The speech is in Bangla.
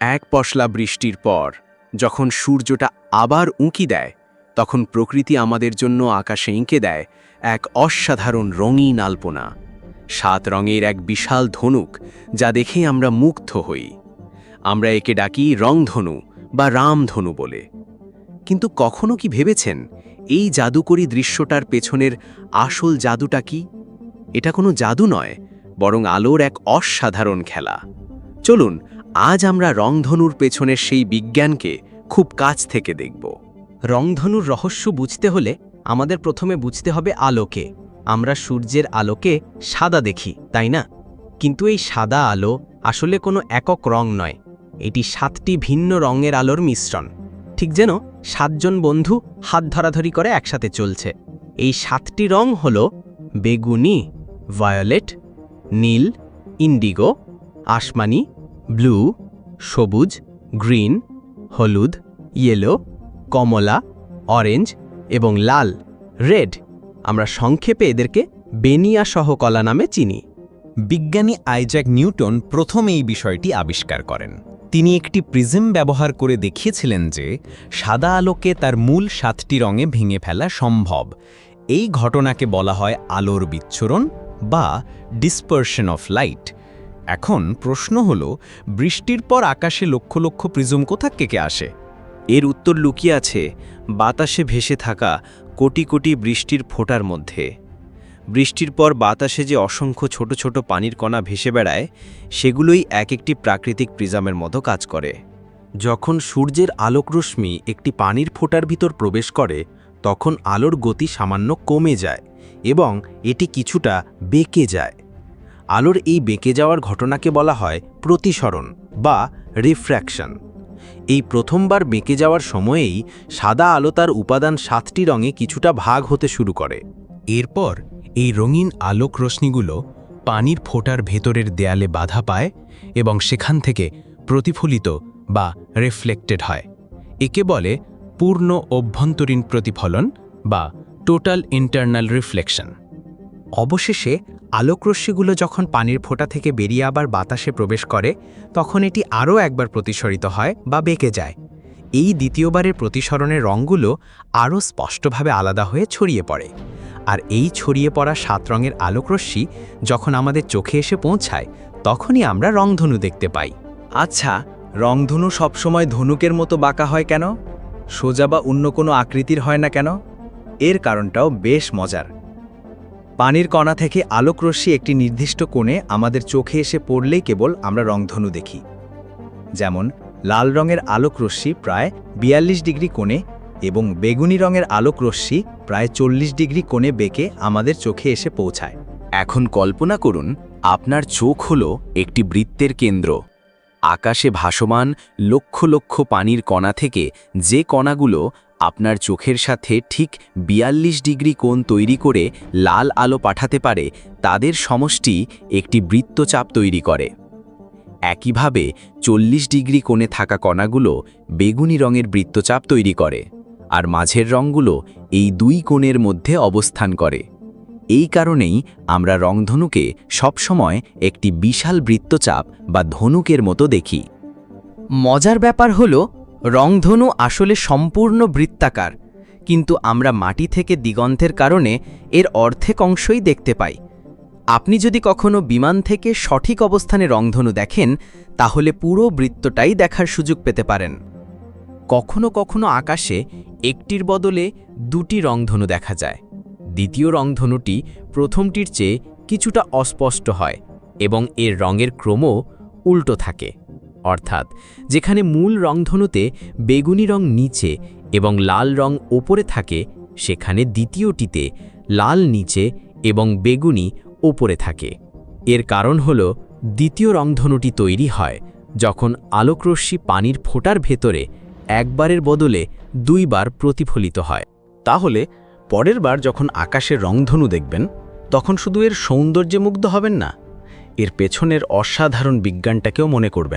এক পশলা বৃষ্টির পর, যখন সূর্যটা আবার উঁকি দেয়, তখন প্রকৃতি আমাদের জন্য আকাশে এঁকে দেয় এক অসাধারণ রঙিন আলপনা। সাত রঙের এক বিশাল ধনুক যা দেখে আমরা মুগ্ধ হই। আমরা একে ডাকি রংধনু বা রামধনু বলে। কিন্তু কখনো কি ভেবেছেন, এই জাদুকরী দৃশ্যটার পেছনের আসল জাদুটা কি? এটা কোনো জাদু নয়, বরং আলোর এক অসাধারণ খেলা। চলুন আজ আমরা রংধনুর পেছনের সেই বিজ্ঞানকে খুব কাছ থেকে দেখব। রংধনুর রহস্য বুঝতে হলে আমাদের প্রথমে বুঝতে হবে আলোকে। আমরা সূর্যের আলোকে সাদা দেখি, তাই না? কিন্তু এই সাদা আলো আসলে কোনো একক রং নয়। এটি সাতটি ভিন্ন রঙের আলোর মিশ্রণ। ঠিক যেন সাতজন বন্ধু হাত ধরাধরি করে একসাথে চলছে। এই সাতটি রং হল বেগুনি, ভায়োলেট, নীল, ইন্ডিগো, আসমানি ব্লু, সবুজ, গ্রিন, হলুদ, ইয়েলো, কমলা, অরেঞ্জ এবং লাল, রেড। আমরা সংক্ষেপে এদেরকে বেনিয়া সহ কলা নামে চিনি। বিজ্ঞানী আইজ্যাক নিউটন প্রথম এই বিষয়টি আবিষ্কার করেন। তিনি একটি প্রিজম ব্যবহার করে দেখিয়েছিলেন যে, সাদা আলোকে তার মূল সাতটি রঙে ভেঙে ফেলা সম্ভব। এই ঘটনাকে বলা হয় আলোর বিচ্ছুরণ বা ডিসপারশন অফ লাইট এখন প্রশ্ন হল, বৃষ্টির পর আকাশে লক্ষ লক্ষ প্রিজম কোথা থেকে আসে? এর উত্তর লুকিয়ে আছে, বাতাসে ভেসে থাকা কোটি কোটি বৃষ্টির ফোঁটার মধ্যে। বৃষ্টির পর বাতাসে যে অসংখ্য ছোট ছোট পানির কণা ভেসে বেড়ায়, সেগুলোই এক একটি প্রাকৃতিক প্রিজামের মতো কাজ করে। যখন সূর্যের আলোকরশ্মি একটি পানির ফোঁটার ভিতর প্রবেশ করে, তখন আলোর গতি সামান্য কমে যায় এবং এটি কিছুটা বেঁকে যায়। আলোর এই বেঁকে যাওয়ার ঘটনাকে বলা হয় প্রতিসরণ বা রিফ্র্যাকশন। এই প্রথমবার বেঁকে যাওয়ার সময়েই সাদা আলো তার উপাদান সাতটি রঙে কিছুটা ভাগ হতে শুরু করে। এরপর এই রঙিন আলোক রশ্মিগুলো পানির ফোঁটার ভেতরের দেয়ালে বাধা পায় এবং সেখান থেকে প্রতিফলিত বা রিফ্লেক্টেড হয়। একে বলে পূর্ণ অভ্যন্তরীণ প্রতিফলন বা টোটাল ইন্টারনাল রিফ্লেকশন। অবশেষে আলোকরশ্মিগুলো যখন পানির ফোঁটা থেকে বেরিয়ে আবার বাতাসে প্রবেশ করে, তখন এটি আরও একবার প্রতিসরিত হয় বা বেঁকে যায়। এই দ্বিতীয়বারের প্রতিসরণের রঙগুলো আরও স্পষ্টভাবে আলাদা হয়ে ছড়িয়ে পড়ে। আর এই ছড়িয়ে পড়া সাত রঙের আলোকরশ্মি যখন আমাদের চোখে এসে পৌঁছায়, তখনই আমরা রংধনু দেখতে পাই। আচ্ছা রংধনু সবসময় ধনুকের মতো বাঁকা হয় কেন? সোজা বা অন্য কোনো আকৃতির হয় না কেন? এর কারণটাও বেশ মজার। পানির কণা থেকে আলোকরশ্মি একটি নির্দিষ্ট কোণে আমাদের চোখে এসে পড়লেই কেবল আমরা রংধনু দেখি। যেমন, লাল রঙের আলোকরশ্মি প্রায় বিয়াল্লিশ ডিগ্রি কোণে এবং বেগুনি রঙের আলোকরশ্মি প্রায় চল্লিশ ডিগ্রি কোণে বেঁকে আমাদের চোখে এসে পৌঁছায়। এখন কল্পনা করুন, আপনার চোখ হল একটি বৃত্তের কেন্দ্র। আকাশে ভাসমান লক্ষ লক্ষ পানির কণা থেকে যে কণাগুলো আপনার চোখের সাথে ঠিক বিয়াল্লিশ ডিগ্রি কোণ তৈরি করে লাল আলো পাঠাতে পারে, তাদের সমষ্টি একটি বৃত্তচাপ তৈরি করে। একইভাবে চল্লিশ ডিগ্রি কোণে থাকা কণাগুলো বেগুনি রঙের বৃত্তচাপ তৈরি করে, আর মাঝের রঙগুলো এই দুই কোণের মধ্যে অবস্থান করে। এই কারণেই আমরা রংধনুকে সবসময় একটি বিশাল বৃত্তচাপ বা ধনুকের মতো দেখি। মজার ব্যাপার হল রংধনু আসলে সম্পূর্ণ বৃত্তাকার, কিন্তু আমরা মাটি থেকে দিগন্তের কারণে এর অর্ধেক অংশই দেখতে পাই। আপনি যদি কখনো বিমান থেকে সঠিক অবস্থানে রংধনু দেখেন, তাহলে পুরো বৃত্তটাই দেখার সুযোগ পেতে পারেন। কখনো কখনো আকাশে একটির বদলে দুটি রংধনু দেখা যায়। দ্বিতীয় রংধনুটি প্রথমটির চেয়ে কিছুটা অস্পষ্ট হয় এবং এর রঙের ক্রম উল্টো থাকে। অর্থাৎ যেখানে মূল রংধনুতে বেগুনি রং নিচে এবং লাল রং ওপরে থাকে, সেখানে দ্বিতীয়টিতে লাল নিচে এবং বেগুনি ওপরে থাকে। এর কারণ হল, দ্বিতীয় রংধনুটি তৈরি হয় যখন আলোকরশ্মি পানির ফোঁটার ভেতরে একবারের বদলে দুইবার প্রতিফলিত হয়। তাহলে, পরের বার যখন আকাশের রংধনু দেখবেন, তখন শুধু এর সৌন্দর্যে মুগ্ধ হবেন না, এর পেছনের অসাধারণ বিজ্ঞানটাকেও মনে করবেন।